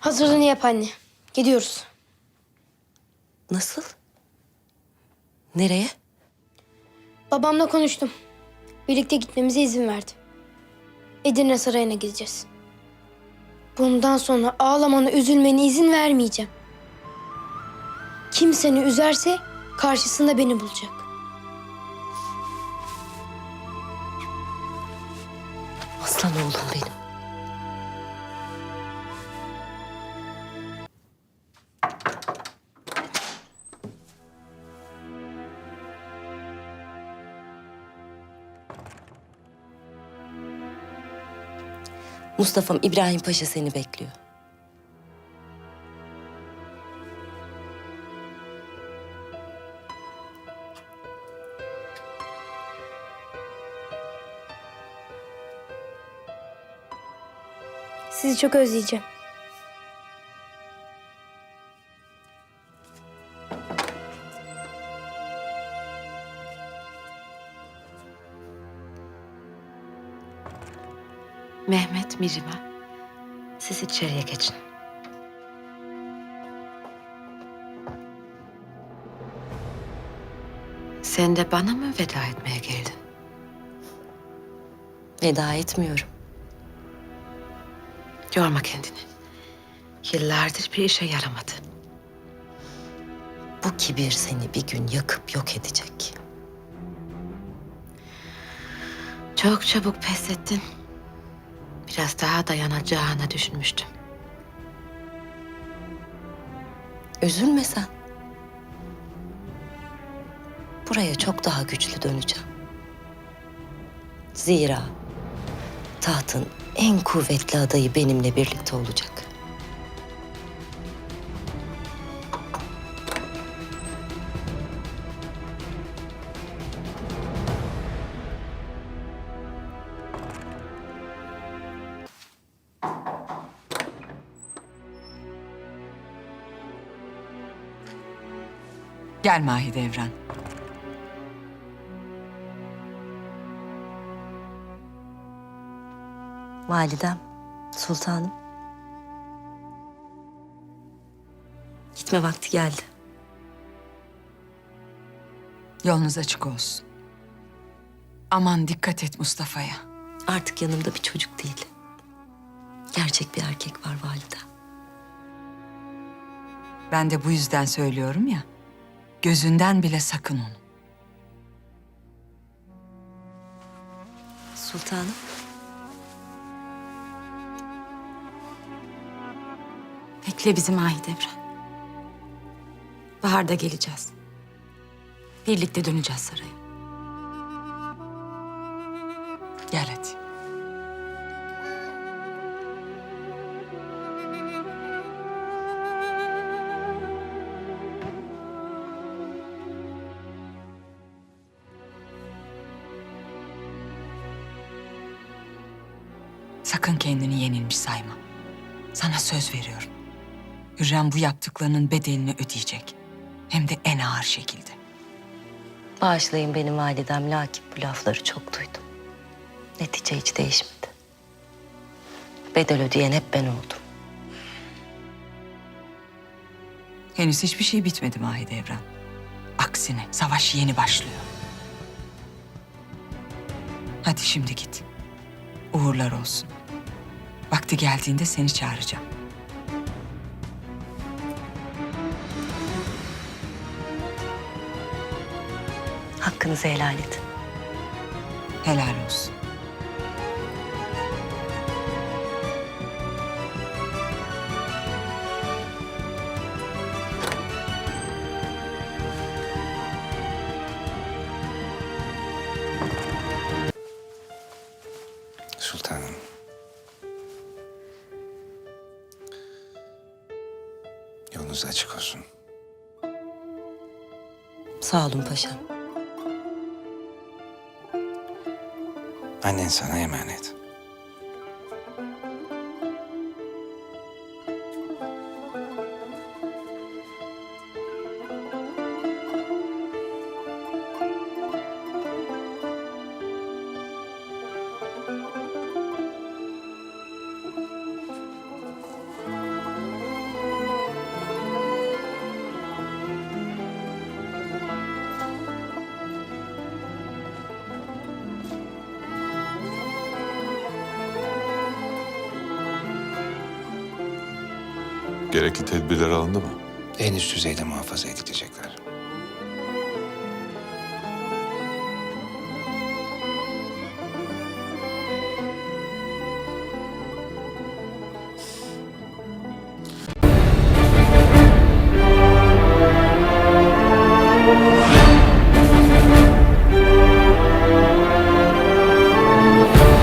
Hazırlığını yap anne. Gidiyoruz. Nasıl? Nereye? Babamla konuştum. Birlikte gitmemize izin verdi. Edirne Sarayı'na gideceğiz. Bundan sonra ağlamana, üzülmene izin vermeyeceğim. Kim seni üzerse karşısında beni bulacak. Aslan oğlum benim. Mustafa'm İbrahim Paşa seni bekliyor. Sizi çok özleyeceğim. Mehmet, Miriva. Siz içeriye geçin. Sen de bana mı veda etmeye geldin? Veda etmiyorum. Yorma kendini. Yıllardır bir işe yaramadı. Bu kibir seni bir gün yakıp yok edecek. Çok çabuk pes ettin. Biraz daha dayanacağını düşünmüştüm. Üzülme sen. Buraya çok daha güçlü döneceğim. Zira tahtın en kuvvetli adayı benimle birlikte olacak. Gel Mahidevran. Validem, sultanım. Gitme vakti geldi. Yolunuz açık olsun. Aman dikkat et Mustafa'ya. Artık yanımda bir çocuk değil. Gerçek bir erkek var validem. Ben de bu yüzden söylüyorum ya. Gözünden bile sakın onu. Sultanım. Bekle bizi Mahidevran. Baharda geleceğiz. Birlikte döneceğiz saraya. Sakın kendini yenilmiş sayma. Sana söz veriyorum. Hürrem bu yaptıklarının bedelini ödeyecek. Hem de en ağır şekilde. Bağışlayın benim validem lakin bu lafları çok duydum. Netice hiç değişmedi. Bedel ödeyen hep ben oldum. Henüz hiçbir şey bitmedi Mahidevran. Aksine savaş yeni başlıyor. Hadi şimdi git. Uğurlar olsun. Vakti geldiğinde seni çağıracağım. Hakkınızı helal edin. Helal olsun. Sultanım. Yolunuz açık olsun. Sağ olun paşam. Annen sana emanet. Gerekli tedbirler alındı mı? En üst düzeyde muhafaza edilecekler.